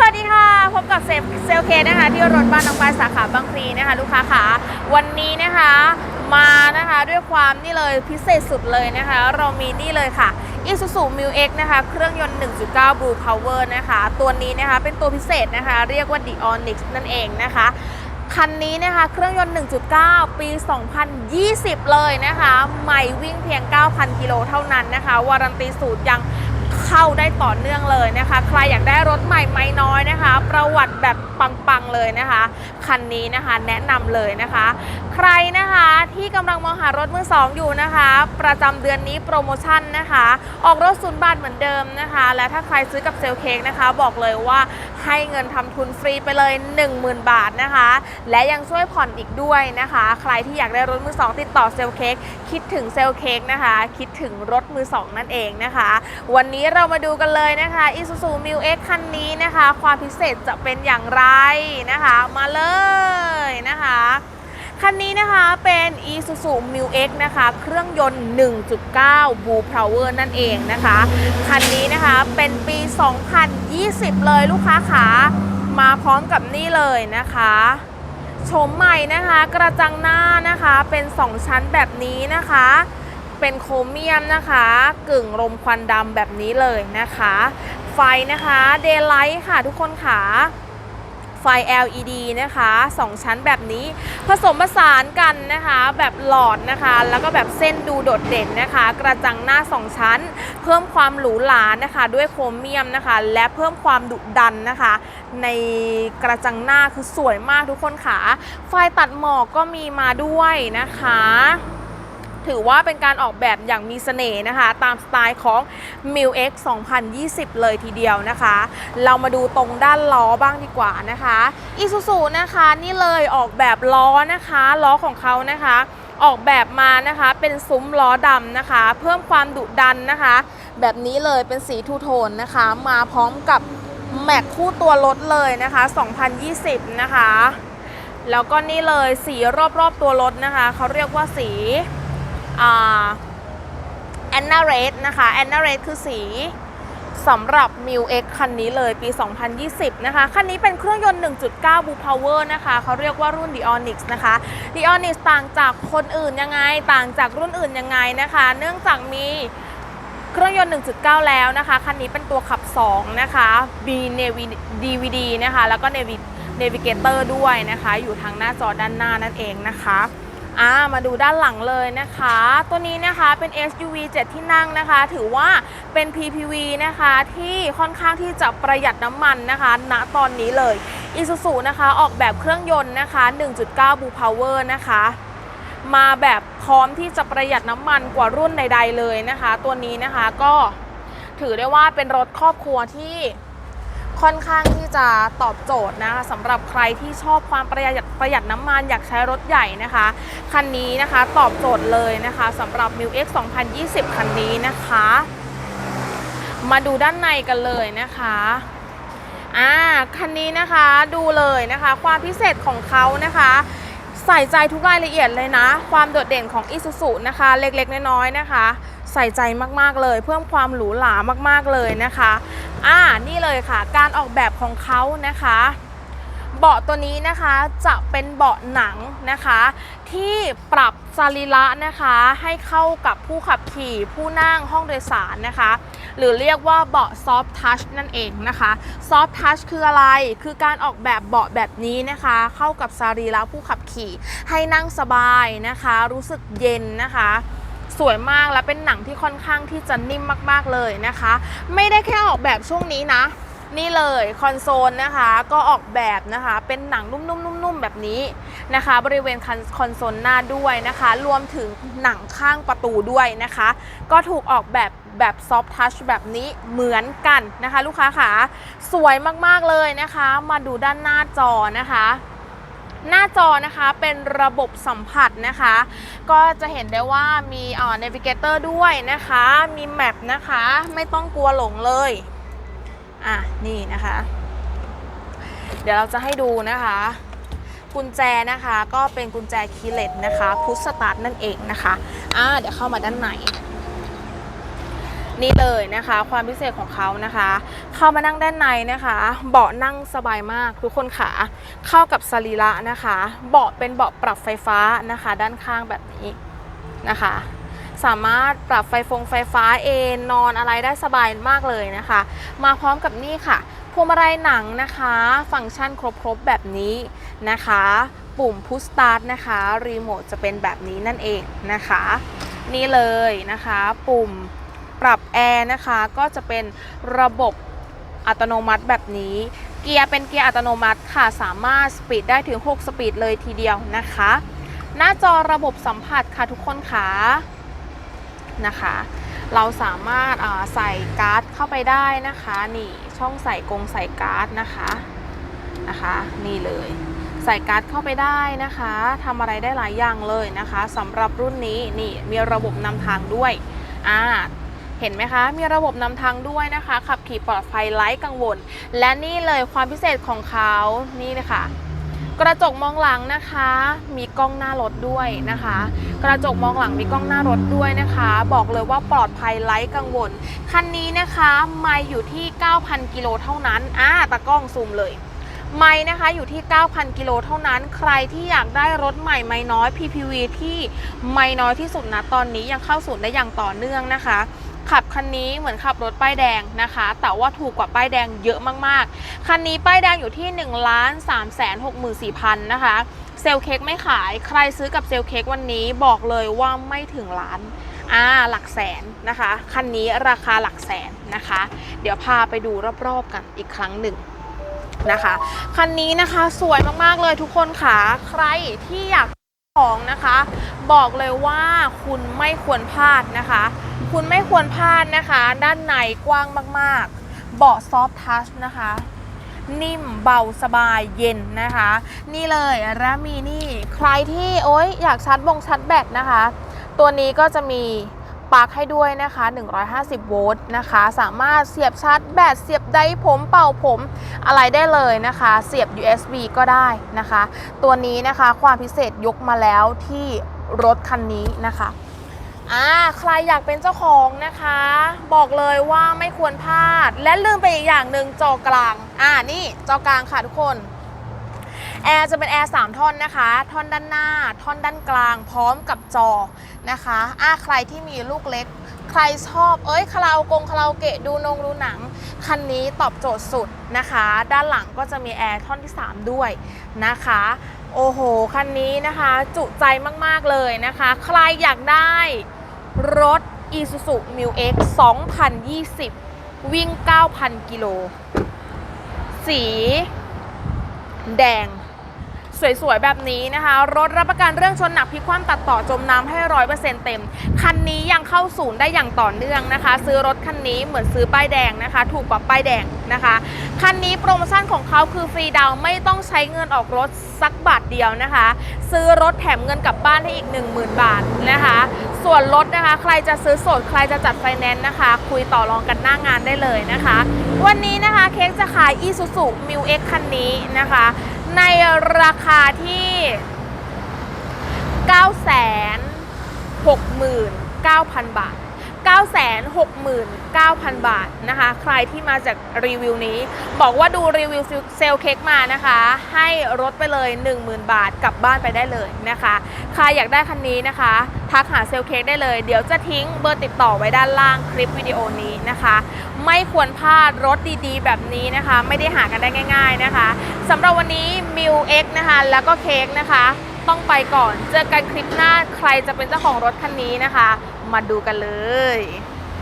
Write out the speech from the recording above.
สวัสดีค่ะ พบกับเซลเซลเคนะคะ ที่รถบ้านน้องปลายสาขาบางพลีนะคะ ลูกค้าค่ะวันนี้นะคะมานะคะด้วยความนี่เลยพิเศษสุดเลยนะคะ เรามีนี่เลยค่ะ Isuzu m u X นะคะ เครื่องยนต์ 1.9 Blue Power นะคะ ตัวนี้นะคะเป็นตัวพิเศษนะคะ เรียกว่า d e Onyx นั่นเองนะคะคันนี้นะคะเครื่องยนต์ 1.9 ปี 2020 เลยนะคะ ใหม่วิ่งเพียง 9,000 กิโลเท่านั้นนะคะ วารันตีสูตรยัง เข้าได้ต่อเนื่องเลยนะคะ ใครอยากได้รถใหม่ไม่น้อยนะคะ ประวัติแบบปังๆเลยนะคะ คันนี้นะคะแนะนำเลยนะคะ ใครนะคะที่กำลังมองหารถมือสองอยู่นะคะ ประจำเดือนนี้โปรโมชั่นนะคะ ออกรถศูนย์บาทเหมือนเดิมนะคะ และถ้าใครซื้อกับเซลเค้กนะคะ บอกเลยว่าให้เงินทำทุนฟรีไปเลย 10,000 บาทนะคะ และยังช่วยผ่อนอีกด้วยนะคะ ใครที่อยากได้รถมือสองติดต่อเซลเค้กคิดถึงเซลเค้กนะคะ คิดถึงรถมือสองนั่นเองนะคะ วันนี้เรามาดูกันเลยนะคะ Isuzu m u X คันนี้นะคะ ความพิเศษจะเป็นอย่างไรนะคะ มาเลยนะคะ คันนี้นะคะเป็น Isuzu m u X นะคะ เครื่องยนต์ 1.9 Blue Power นั่นเองนะคะ คันนี้นะคะเป็นปี 2020 เลยลูกค้าขามาพร้อมกับนี่เลยนะคะโฉมใหม่นะคะกระจังหน้านะคะเป็น 2 ชั้นแบบนี้นะคะ เป็นโครเมียมนะคะ กึ่งลมควันดำแบบนี้เลยนะคะ ไฟนะคะเดย์ไลท์ค่ะทุกคนค่ะ ไฟ LED นะคะ 2 ชั้นแบบนี้ผสมผสานกันนะคะ แบบหลอดนะคะ แล้วก็แบบเส้นดูโดดเด่นนะคะ กระจังหน้า 2 ชั้น เพิ่มความหรูหรานะคะ ด้วยโครเมียมนะคะ และเพิ่มความดุดันนะคะ ในกระจังหน้าคือสวยมากทุกคนค่ะไฟตัดหมอกก็มีมาด้วยนะคะ ถือว่าเป็นการออกแบบอย่างมีเสน่ห์นะคะ ตามสไตล์ของ m i l X 2020 เลยทีเดียวนะคะ เรามาดูตรงด้านล้อบ้างดีกว่านะคะ Isuzu นะคะนี่เลยออกแบบล้อนะคะล้อของเขานะคะออกแบบมานะคะเป็นซุ้มล้อดำนะคะ เพิ่มความดุดันนะคะ แบบนี้เลยเป็นสีทูโทนนะคะ มาพร้อมกับแม็กคู่ตัวรถเลยนะคะ 2020 นะคะ แล้วก็นี่เลยสีรอบๆตัวรถนะคะ เขาเรียกว่าสี แอนนาเรสนะคะแอนนาเรสคือสีสำหรับ m i l X คันนี้เลยปี 2020 นะคะ คันนี้เป็นเครื่องยนต์ 1.9 Blue Power นะคะ เขาเรียกว่ารุ่น d e Onyx นะคะ d e Onyx ต่างจากคนอื่นยังไง ต่างจากรุ่นอื่นยังไงนะคะ เนื่องจากมีเครื่องยนต์ 1.9 แล้วนะคะ คันนี้เป็นตัวขับ 2 นะคะ B DVD นะคะ แล้วก็ Navigator ด้วยนะคะ อยู่ทางหน้าจอด้านหน้านั่นเองนะคะ อ่ามาดูด้านหลังเลยนะคะ ตัวนี้นะคะเป็น SUV 7 ที่นั่งนะคะ ถือว่าเป็น PPV นะคะที่ค่อนข้างที่จะประหยัดน้ำมันนะคะณตอนนี้เลย Isuzu นะคะออกแบบเครื่องยนต์นะคะ 1.9 Blue Power นะคะ มาแบบพร้อมที่จะประหยัดน้ำมันกว่ารุ่นใด ๆ เลยนะคะ ตัวนี้นะคะก็ถือได้ว่าเป็นรถครอบครัวที่ ค่อนข้างที่จะตอบโจทย์นะคะสำหรับใครที่ชอบความประหยัดประหยัดน้ำมันอยากใช้รถใหญ่นะคะ คันนี้นะคะตอบโจทย์เลยนะคะสำหรับ m i l X 2020 คันนี้นะคะ มาดูด้านในกันเลยนะคะอ่าคันนี้นะคะดูเลยนะคะ ความพิเศษของเขานะคะใส่ใจทุกรายละเอียดเลยนะ ความโดดเด่นของ Isuzu นะคะ เล็กๆ น้อยๆนะคะ ใส่ใจมากๆเลย เพิ่มความหรูหรามากๆเลยนะคะ อ่า เลยค่ะ การออกแบบของเขานะคะ เบาะตัวนี้นะคะจะเป็นเบาะหนังนะคะ ที่ปรับสรีระนะคะให้เข้ากับผู้ขับขี่ผู้นั่งห้องโดยสารนะคะ หรือเรียกว่าเบาะซอฟท์ทัชนั่นเองนะคะซอฟท์ทัชคืออะไรคือการออกแบบเบาะแบบนี้นะคะ เข้ากับสรีระผู้ขับขี่ให้นั่งสบายนะคะ รู้สึกเย็นนะคะ สวยมากและเป็นหนังที่ค่อนข้างที่จะนิ่มมากๆเลยนะคะ ไม่ได้แค่ออกแบบช่วงนี้นะ นี่เลยคอนโซลนะคะ ก็ออกแบบนะคะเป็นหนังนุ่มๆๆแบบนี้นะคะ บริเวณคอนโซลหน้าด้วยนะคะ รวมถึงหนังข้างประตูด้วยนะคะ ก็ถูกออกแบบแบบซอฟทัชแบบนี้เหมือนกันนะคะ ลูกค้าค่ะสวยมากๆเลยนะคะ มาดูด้านหน้าจอนะคะ หน้าจอนะคะเป็นระบบสัมผัสนะคะ ก็จะเห็นได้ว่ามีอ่อ navigator ด้วยนะคะ มีแมปนะคะ ไม่ต้องกลัวหลงเลย อะ นี่นะคะ เดี๋ยวเราจะให้ดูนะคะ กุญแจนะคะก็เป็นกุญแจคีย์เลสนะคะพุชสตาร์ทนั่นเองนะคะ อ่าเดี๋ยวเข้ามาด้านใน นี่เลยนะคะ ความพิเศษของเขานะคะ เข้ามานั่งด้านในนะคะ เบาะนั่งสบายมากทุกคนขาเข้ากับสรีระนะคะ เบาะเป็นเบาะปรับไฟฟ้านะคะ ด้านข้างแบบนี้นะคะสามารถปรับไฟฟงไฟฟ้าเอนนอนอะไรได้สบายมากเลยนะคะ มาพร้อมกับนี่ค่ะพวงมาลัยหนังนะคะ ฟังก์ชันครบๆแบบนี้นะคะ ปุ่มพุชสตาร์ทนะคะรีโมทจะเป็นแบบนี้นั่นเองนะคะ นี่เลยนะคะ ปุ่ม ปรับแอร์นะคะ ก็จะเป็นระบบอัตโนมัติแบบนี้ เกียร์เป็นเกียร์อัตโนมัติค่ะ สามารถสปีดได้ถึง 6 สปีดเลยทีเดียวนะคะ หน้าจอระบบสัมผัสค่ะทุกคนค่ะนะคะ เราสามารถอ่าใส่การ์ดเข้าไปได้นะคะ นี่ช่องใส่กงใส่การ์ดนะคะนะคะ นี่เลยใส่การ์ดเข้าไปได้นะคะทำอะไรได้หลายอย่างเลยนะคะสำหรับรุ่นนี้นี่มีระบบนำทางด้วยอ่า เห็นไหมคะ มีระบบนำทางด้วยนะคะ ขับขี่ปลอดภัยไร้กังวล และนี่เลยความพิเศษของเขานี่เลยค่ะกระจกมองหลังนะคะ มีกล้องหน้ารถด้วยนะคะ กระจกมองหลังมีกล้องหน้ารถด้วยนะคะ บอกเลยว่าปลอดภัยไร้กังวล คันนี้นะคะไม่อยู่ที่ 9,000 กิโลเท่านั้นอ่าตากล้องซูมเลย ไม่นะคะอยู่ที่ 9,000 กิโลเท่านั้น ใครที่อยากได้รถใหม่ไม่น้อย PPV ที่ไม่น้อยที่สุดนะตอนนี้ยังเข้าศูนย์ได้อย่างต่อเนื่องนะคะ ขับคันนี้เหมือนขับรถป้ายแดงนะคะ แต่ว่าถูกกว่าป้ายแดงเยอะมากๆ คันนี้ป้ายแดงอยู่ที่1 3 6 4 0 0 0นะคะเซลเค้กไม่ขายใครซื้อกับเซลลเค้กวันนี้บอกเลยว่าไม่ถึงล้านอ่าหลักแสนนะคะ คันนี้ราคาหลักแสนนะคะ เดี๋ยวพาไปดูรอบๆกันอีกครั้งหนึ่งนะคะ คันนี้นะคะสวยมากๆเลยทุกคนค่ะใครที่อยากของนะคะ บอกเลยว่าคุณไม่ควรพลาดนะคะ คุณไม่ควรพลาดนะคะ ด้านในกว้างมากๆ เบาะซอฟทัชนะคะ นิ่มเบาสบายเย็นนะคะ นี่เลยและมีนี่ใครที่โอ๊ยอยากชาร์จบงชาร์จแบตนะคะ ตัวนี้ก็จะมีปลั๊กให้ด้วยนะคะ 150 โวลต์นะคะ สามารถเสียบชาร์จแบต เสียบไดร์ผมเป่าผมอะไรได้เลยนะคะ เสียบ USB ก็ได้นะคะ ตัวนี้นะคะความพิเศษยกมาแล้วที่รถคันนี้นะคะ อ่าใครอยากเป็นเจ้าของนะคะ บอกเลยว่าไม่ควรพลาด และลืมไปอีกอย่างหนึ่งจอกลาง อ่านี่จอกลางค่ะทุกคนแอร์จะเป็นแอร์3ท่อนนะคะ ท่อนด้านหน้า ท่อนด้านกลาง พร้อมกับจอนะคะอ่าใครที่มีลูกเล็ก ใครชอบ เอ้ยคาราโอกงคาราโอเกะดูนงดูหนัง คันนี้ตอบโจทย์สุดนะคะ ด้านหลังก็จะมีแอร์ท่อนที่ 3 ด้วยนะคะโอ้โห คันนี้นะคะ จุใจมาก ๆ เลยนะคะ ใครอยากได้ รถ Isuzu Mu X 2020 วิ่ง 9,000 กิโล สี แดง สวยๆ แบบนี้นะคะ รถรับประกันเรื่องชนหนักพลิกคว่ำตัดต่อจมน้ำให้ร้อยเปอร์เซ็นต์เต็ม คันนี้ยังเข้าศูนย์ได้อย่างต่อเนื่องนะคะ ซื้อรถคันนี้เหมือนซื้อป้ายแดงนะคะ ถูกกว่าป้ายแดงนะคะ คันนี้โปรโมชั่นของเขาคือฟรีดาวไม่ต้องใช้เงินออกรถสักบาทเดียวนะคะ ซื้อรถแถมเงินกลับบ้านให้อีก 10,000 บาทนะคะ ส่วนรถนะคะ ใครจะซื้อสดใครจะจัดไฟแนนซ์นะคะ คุยต่อรองกันหน้างานได้เลยนะคะ วันนี้นะคะเค้กจะขาย Isuzu Mu X คันนี้นะคะ ในราคาที่ 969,000 บาท 969,000 บาทนะคะ ใครที่มาจากรีวิวนี้ บอกว่าดูรีวิวเซลเค้กมานะคะ ให้รถไปเลย 10,000 บาทกลับบ้านไปได้เลยนะคะ ใครอยากได้คันนี้นะคะ ทักหาเซลลเค้กได้เลย เดี๋ยวจะทิ้งเบอร์ติดต่อไว้ด้านล่างคลิปวิดีโอนี้นะคะ ไม่ควรพลาดรถดีๆ แบบนี้นะคะ ไม่ได้หากันได้ง่าย ๆนะคะสำหรับวันนี้มิวเอ็กนะคะแล้วก็เค้กนะคะ ต้องไปก่อนเจอกันคลิปหน้าใครจะเป็นเจ้าของรถคันนี้นะคะ มาดูกันเลย